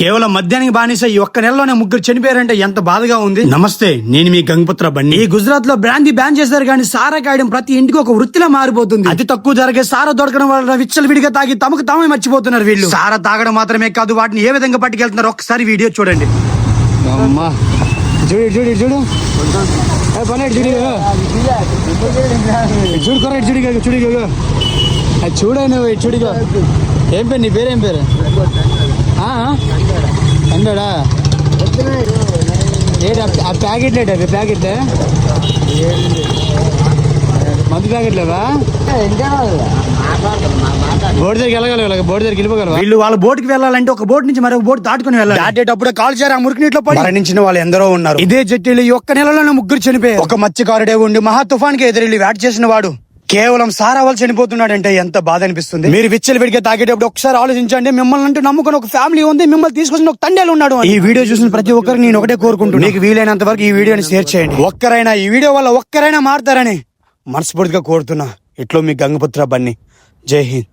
కేవలం మద్యానికి బానిస ఈ ఒక్క నెలలోనే ముగ్గురు చనిపోయారంటే ఎంత బాధగా ఉంది? నమస్తే నేను మీ గంగపుత్ర బండి. ఈ గుజరాత్లో బ్రాందీ బ్యాన్ చేశారు కానీ సారా కాయడం ప్రతి ఇంటికి ఒక వృత్తిలా మారిపోతుంది. అతి తక్కువ ధరకే సారా దొరకడం వల్ల విచ్చలు విడిగా తాగి తమకు తామే మర్చిపోతున్నారు వీళ్ళు. సారా తాగడం మాత్రమే కాదు వాటిని ఏ విధంగా పట్టుకెళ్తున్నారు ఒక్కసారి వీడియో చూడండి. చూడు చూడు చూడు. చూడు. ఇటు చూడు చూడు. చూడు ఇగో. అది చూడే నువ్వు ఇటు చూడు ఇగో. ఏం పేరు నీ పేరు ఏం పేరు? ఏంటి ఆ- ఆ ప్యాకెట్ లేట్ అది ప్యాకెట్? మందు ప్యాకెట్ లేవా? బోర్డు దగ్గరికి వెళ్ళగలగల బోర్డు దగ్గరికి వెళ్ళిపోగలవా? వీళ్ళు వాళ్ళ బోటుకి వెళ్ళాలంటే ఒక బోట్ నుంచి మరొక బోట్ దాటుకుని వెళ్ళాలి. దాటేటప్పుడు కాల్ చేరి ఆ మురికి నీటిలో పడి. మరణించిన వాళ్ళు ఎందరో ఉన్నారు. ఇదే జట్టీలు ఈ ఒక్క నెలలోనే ముగ్గురు చనిపోయారు. ఒక మత్స్యకారుడే ఉండి మహా తుఫాన్కి ఎదురెళ్ళి వేట చేసిన వాడు. కేవలం సారా వాళ్ళు చనిపోతున్నాడంటే ఎంత బాధ అనిపిస్తుంది? మీరు విచ్చలు విడిగా తాగేటప్పుడు ఒకసారి ఆలోచించండి. మిమ్మల్ని అంటే నమ్ముకుని ఒక ఫ్యామిలీ ఉంది. మిమ్మల్ని తీసుకొచ్చిన ఒక తండ్రి ఉన్నాడు. ఈ వీడియో చూసిన ప్రతి ఒక్కరికి నేను ఒకటే కోరుకుంటున్నాను మీకు వీలైనంత వరకు ఈ వీడియోని షేర్ చేయండి. ఒక్కరైనా ఈ వీడియో వల్ల ఒక్కరైనా మారుతారని మనస్ఫూర్తిగా కోరుతున్నా. ఇట్లో మీ గంగపుత్ర బన్నీ. జై హింద్.